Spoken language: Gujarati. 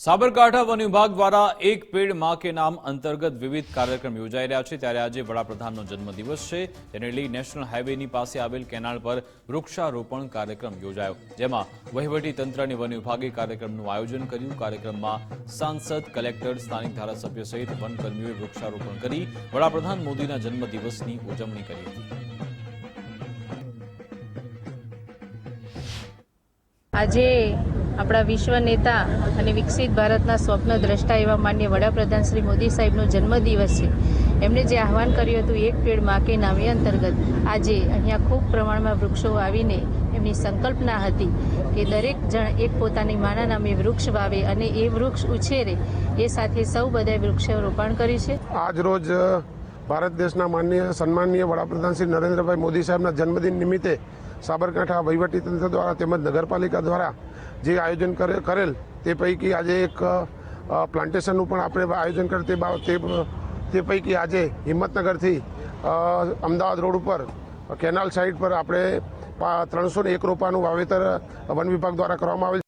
સાબરકાંઠા વન વિભાગ દ્વારા એક પેડમાં કે નામ અંતર્ગત વિવિધ કાર્યક્રમ યોજાઈ રહ્યા છે. ત્યારે આજે વડાપ્રધાનનો જન્મદિવસ છે. તેને લઈ નેશનલ હાઈવેની પાસે આવેલ કેનાલ પર વૃક્ષારોપણ કાર્યક્રમ યોજાયો, જેમાં વહીવટી તંત્ર અને વન વિભાગે કાર્યક્રમનું આયોજન કર્યું. કાર્યક્રમમાં સાંસદ, કલેક્ટર, સ્થાનિક ધારાસભ્ય સહિત વનકર્મીઓએ વૃક્ષારોપણ કરી વડાપ્રધાન મોદીના જન્મદિવસની ઉજવણી કરી હતી. આજે આપણા વિશ્વ નેતા અને વિકસિત ભારતના સ્વપ્ન દ્રષ્ટા એવા માન્ય વડાપ્રધાન શ્રી મોદી સાહેબનો જન્મદિવસ છે. એમણે જે આહવાન કર્યું હતું એક પેડમાં કે નામે અંતર્ગત, આજે અહીંયા ખૂબ પ્રમાણમાં વૃક્ષો આવીને એમની સંકલ્પના હતી કે દરેક જણ એક પોતાની માના નામે વૃક્ષ વાવે અને એ વૃક્ષ ઉછેરે. એ સાથે સૌ બધાએ વૃક્ષારોપણ કર્યું છે. આજ રોજ ભારત દેશના માન્ય સન્માનીય વડાપ્રધાન શ્રી નરેન્દ્રભાઈ મોદી સાહેબના જન્મદિન નિમિત્તે સાબરકાંઠા વહીવટીતંત્ર દ્વારા તેમજ નગરપાલિકા દ્વારા જે આયોજન કરે, કરેલ તે પૈકી આજે એક પ્લાન્ટેશનનું પણ આપણે આયોજન કરેલ તે બાબત, તે તે પૈકી આજે હિંમતનગરથી અમદાવાદ રોડ ઉપર, કેનાલ સાઇડ પર આપણે ત્રણસો ને એક રોપાનું વાવેતર વન વિભાગ દ્વારા કરવામાં આવેલ